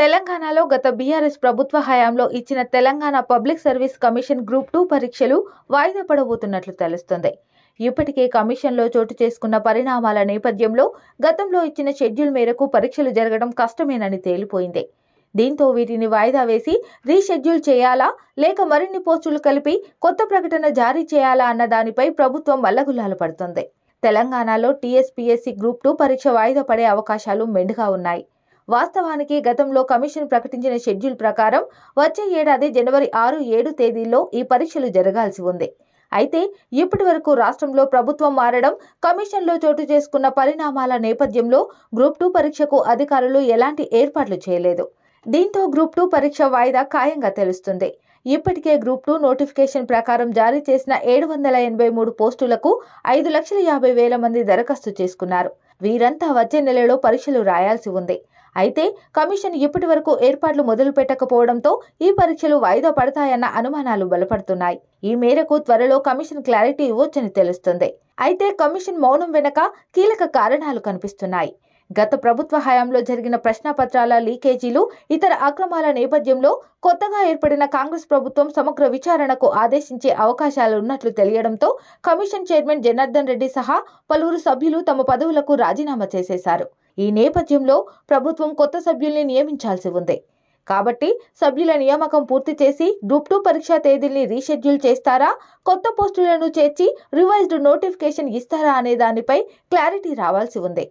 తెలంగాణలో గత బీఆర్ఎస్ ప్రభుత్వ హయాంలో ఇచ్చిన Telangana public service commission group two పరీక్షలు వాయిదా పడబోతున్నట్లు తెలుస్తుంది. ఇప్పటికే కమిషన్లో చోటు చేసుకున్న పరిణామాల నేపథ్యంలో గతంలో ఇచ్చిన షెడ్యూల్ మేరకు పరీక్షలు జరగడం కష్టమేనని తేలిపోయింది. దీంతో వీటిని వాయిదా వేసి రీషెడ్యూల్ చేయాలా లేక మరిన్ని పోస్టులు కలిపి కొత్త ప్రకటన జారీ చేయాలా అన్న దానిపై ప్రభుత్వం వల్లగుల్లాలు పడుతుంది. తెలంగాణలో టీఎస్పీఎస్సీ గ్రూప్ టూ పరీక్ష వాయిదా పడే అవకాశాలు మెండుగా ఉన్నాయి. వాస్తవానికి గతంలో కమిషన్ ప్రకటించిన షెడ్యూల్ ప్రకారం వచ్చే ఏడాది జనవరి ఆరు ఏడు తేదీల్లో ఈ పరీక్షలు జరగాల్సి ఉంది. అయితే ఇప్పటి వరకు రాష్ట్రంలో ప్రభుత్వం మారడం కమిషన్లో చోటు చేసుకున్న పరిణామాల నేపథ్యంలో గ్రూప్ టూ పరీక్షకు అధికారులు ఎలాంటి ఏర్పాట్లు చేయలేదు. దీంతో గ్రూప్ టూ పరీక్ష వాయిదా ఖాయంగా తెలుస్తుంది. ఇప్పటికే గ్రూప్ టూ నోటిఫికేషన్ ప్రకారం జారీ చేసిన ఏడు వందల ఎనభై మూడు పోస్టులకు ఐదు లక్షల యాభై వేల మంది దరఖాస్తు చేసుకున్నారు. వీరంతా వచ్చే నెలలో పరీక్షలు రాయాల్సి ఉంది. అయితే కమిషన్ ఇప్పటి వరకు ఏర్పాట్లు మొదలు పెట్టకపోవడంతో ఈ పరీక్షలు వాయిదా పడతాయన్న అనుమానాలు బలపడుతున్నాయి. ఈ మేరకు త్వరలో కమిషన్ క్లారిటీ ఇవ్వొచ్చని తెలుస్తుంది. అయితే కమిషన్ మౌనం వెనక కీలక కారణాలు కనిపిస్తున్నాయి. గత ప్రభుత్వ హయాంలో జరిగిన ప్రశ్నపత్రాల లీకేజీలు ఇతర అక్రమాల నేపథ్యంలో కొత్తగా ఏర్పడిన కాంగ్రెస్ ప్రభుత్వం సమగ్ర విచారణకు ఆదేశించే అవకాశాలు ఉన్నట్లు తెలియడంతో కమిషన్ చైర్మన్ జనార్దన్ రెడ్డి సహా పలువురు సభ్యులు తమ పదవులకు రాజీనామా చేసేశారు. ఈ నేపథ్యంలో ప్రభుత్వం కొత్త సభ్యుల్ని నియమించాల్సి ఉంది. కాబట్టి సభ్యుల నియామకం పూర్తి చేసి గ్రూప్ టూ పరీక్షా తేదీల్ని రీషెడ్యూల్ చేస్తారా? కొత్త పోస్టులను చేర్చి రివైజ్డ్ నోటిఫికేషన్ ఇస్తారా అనే దానిపై క్లారిటీ రావాల్సి ఉంది.